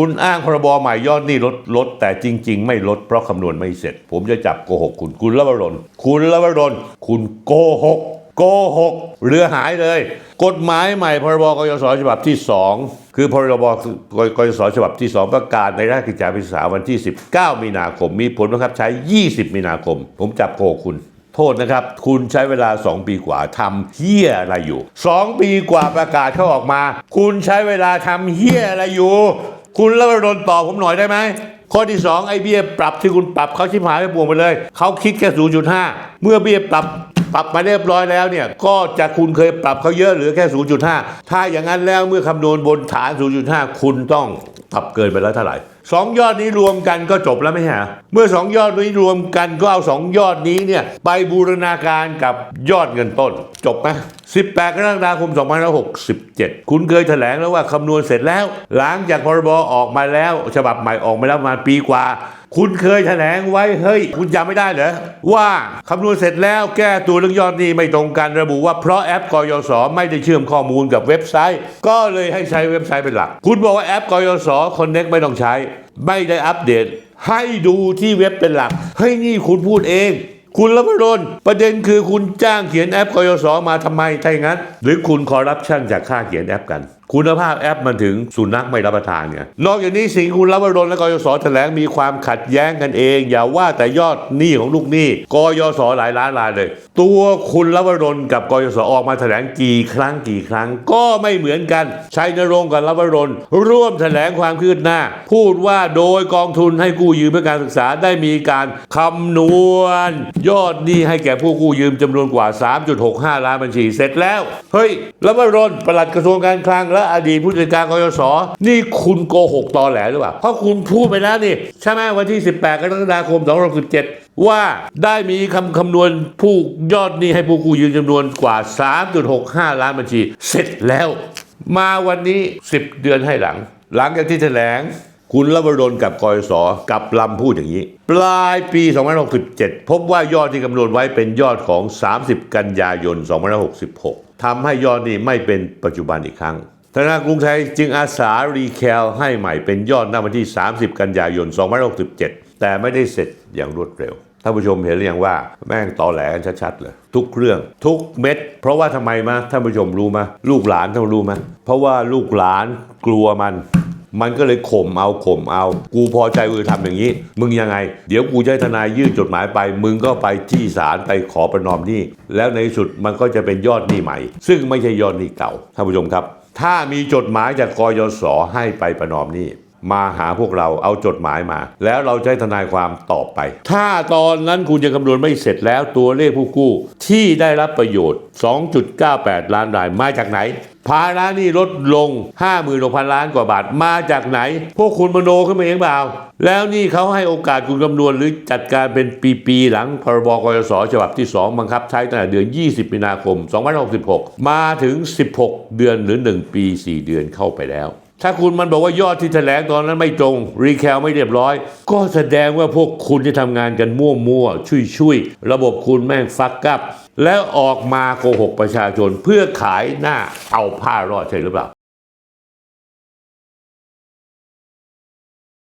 คุณอ้างพรบใหม่ยอดหนี้ลดลด แต่จริง ๆ ไม่ลดเพราะคำนวณไม่เสร็จ ผมจะจับโกหกคุณคุณละวรนคุณละวรนคุณโกหกโกหกเรือหายเลย กฎหมายใหม่พรบกยศฉบับที่ 2 คือพรบกยศฉบับที่ 2 ประกาศในราชกิจจานุเบกษาวันที่ 19 มีนาคม มีผลบังคับใช้ 20 มีนาคม ผมจับโกหกคุณโทษนะครับ คุณใช้เวลา 2 ปีกว่าทำเฮี้ยอะไรอยู่ 2 ปีกว่าประกาศเขาออกมา คุณใช้เวลาทำเฮี้ยอะไรอยู่ คุณละวรนต่อผมหน่อยได้ไหมข้อที่ 2 ไอ้เบี้ยปรับที่คุณปรับเขาชิบหายไปบวกไปเลย เขาคิดแค่ 0.5 เมื่อเบี้ยปรับปรับมาเรียบร้อยแล้วเนี่ย ก็จะคุณเคยปรับเขาเยอะเหลือแค่ 0.5 ถ้าอย่างนั้นแล้วเมื่อคำนวณบนฐาน 0.5 คุณต้องปรับเกินไปแล้วเท่าไหร่ สองยอดนี้รวมกันก็จบแล้วไม่ใช่เหรอเมื่อสองยอดนี้รวมกันก็เอาสองยอดนี้เนี่ยไปบูรณาการกับยอดเงินต้น จบไหม18กรกฎาคม2567 คุณเคยแถลงแล้วว่าคำนวณเสร็จแล้ว หลังจากพรบออกมาแล้ว ฉบับใหม่ออกมาแล้วประมาณปีกว่า คุณเคยแถลงไว้เฮ้ย คุณจำไม่ได้เหรอ ว่าคำนวณเสร็จแล้วแก้ตัวเรื่องยอดหนี้ไม่ตรงกันระบุว่าเพราะแอปกยศไม่ได้เชื่อมข้อมูลกับเว็บไซต์ ก็เลยให้ใช้เว็บไซต์เป็นหลัก คุณบอกว่าแอปกยศคอนเน็กไม่ต้องใช้ ไม่ได้อัปเดต ให้ดูที่เว็บเป็นหลักเฮ้ยนี่คุณพูดเองคุณละพรนประเด็นคือคุณจ้างเขียนแอปกยศมาทำไมถ้าอย่างนั้น หรือคุณคอร์รัปชันจากค่าเขียนแอปกัน คุณภาพแอปมันถึงสุนัขไม่รับประทานไงนอกจากนี้สิ่งคุณรับวรนและกยศแถลงมีความขัดแย้งกันเอง อย่าว่าแต่ยอดหนี้ของลูกหนี้กยศหลายล้านรายเลย ตัวคุณรับวรนกับกยศออกมาแถลงกี่ครั้งกี่ครั้ง ก็ไม่เหมือนกันชัยนรงค์กับรับวรนร่วมแถลงความคืบหน้า พูดว่าโดยกองทุนให้กู้ยืมเพื่อการศึกษาได้มีการคำนวณ ยอดหนี้ให้แก่ผู้กู้ยืมจำนวนกว่า 3.65 ล้านบัญชีเสร็จแล้วเฮ้ยรับวรนปลัดกระทรวงการคลังและอดีตผู้จัดการกยศนี่คุณโกหกตอแหลหรือเปล่าเพราะคุณพูดไปแล้วนี่ใช่ไหมวันที่ 18 กรกฎาคม 2567 ว่าได้มีคำคำนวณผู้ยอดหนี้ให้ผู้กู้ยืมจำนวนกว่า 3.65 ล้านบัญชี เสร็จแล้ว มาวันนี้ 10 เดือนให้หลัง หลังจากที่แถลงคุณรวรนกับกยศกับลำพูดอย่างนี้ ปลายปี 2567 พบว่ายอดที่กำหนดไว้เป็นยอดของ 30 กันยายน 2566ทำให้ยอดนี้ไม่เป็นปัจจุบันอีกครั้ง ธนาคารกรุงไทยจึงอาสารีแคลให้ใหม่เป็นยอดณวันที่ 30 กันยายน 2567 แต่ไม่ได้เสร็จอย่างรวดเร็วท่านผู้ชมเห็นหรือยังว่าแม่งตอแหลกันชัดๆเลย ทุกเรื่อง ทุกเม็ด เพราะว่าทำไมมาท่านผู้ชมรู้มาลูกหลานท่านรู้มาเพราะว่าลูกหลานกลัวมัน มันก็เลยข่มเอาข่มเอา กูพอใจกูจะทำอย่างนี้ มึงยังไง เดี๋ยวกูจะทนายยื่นจดหมายไป มึงก็ไปที่ศาลไปขอประนอมหนี้แล้วในสุดมันก็จะเป็นยอดหนี้ใหม่ ซึ่งไม่ใช่ยอดหนี้เก่าท่านผู้ชมครับ ถ้ามีจดหมายจากกยศให้ไปประนอมหนี้ มาหาพวกเราเอาจดหมายมา แล้วเราจะให้ทนายความตอบไป ถ้าตอนนั้นคุณยังคำนวณไม่เสร็จแล้วตัวเลขผู้กู้ ที่ได้รับประโยชน์ 2.98 ล้านรายมาจากไหน ภาระนี้ลดลง 56,000 ล้านกว่าบาทมาจากไหน พวกคุณมโนขึ้นมาเองเปล่า แล้วนี่เขาให้โอกาสคุณคำนวณหรือจัดการเป็นปีๆหลังพรบกยศฉบับที่ 2 บังคับใช้ตั้งแต่เดือน 20 มีนาคม 2566 มาถึง 16 เดือนหรือ 1 ปี 4 เดือนเข้าไปแล้ว ถ้าคุณมันบอกว่ายอดที่แถลงตอนนั้นไม่ตรง รีแคลไม่เรียบร้อย ก็แสดงว่าพวกคุณที่ทำงานกันมั่วๆชุยๆ ระบบคุณแม่งฟักกับ แล้วออกมาโกหกประชาชนเพื่อขายหน้าเอาผ้ารอดใช่หรือเปล่า